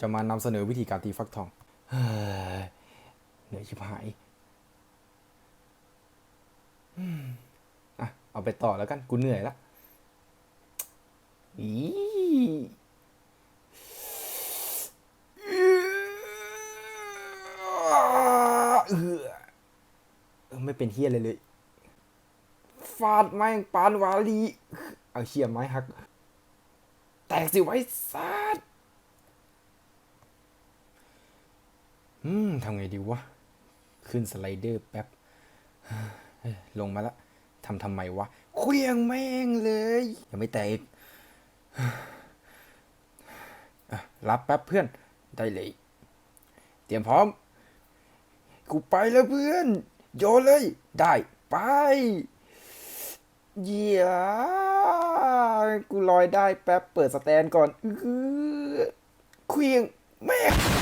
จะมานำเสนอวิธีการตีฟักทองเหนื่อยชิบหายอะเอาไปต่อแล้วกัน กูเหนื่อยละอีเออเอไม่เป็นเฮียเลยเลย ฟาดแม่งปานวาลี เอาเชี่ยไม้หัก แตกสิไว้ซาด อืมทำไงดีวะ ขึ้นสไลเดอร์แป๊บ ลงมาละทำทำไมวะเคลียงแม่งเลย ยังไม่แตกอีกอะรับแป๊บเพื่อน ได้เลย เตรียมพร้อม กูไปแล้วเพื่อน โยนเลย ได้ ไปเหี้ยกูลอยได้แป๊บ เปิดสแตนก่อนอื้อเคลียงแม่ง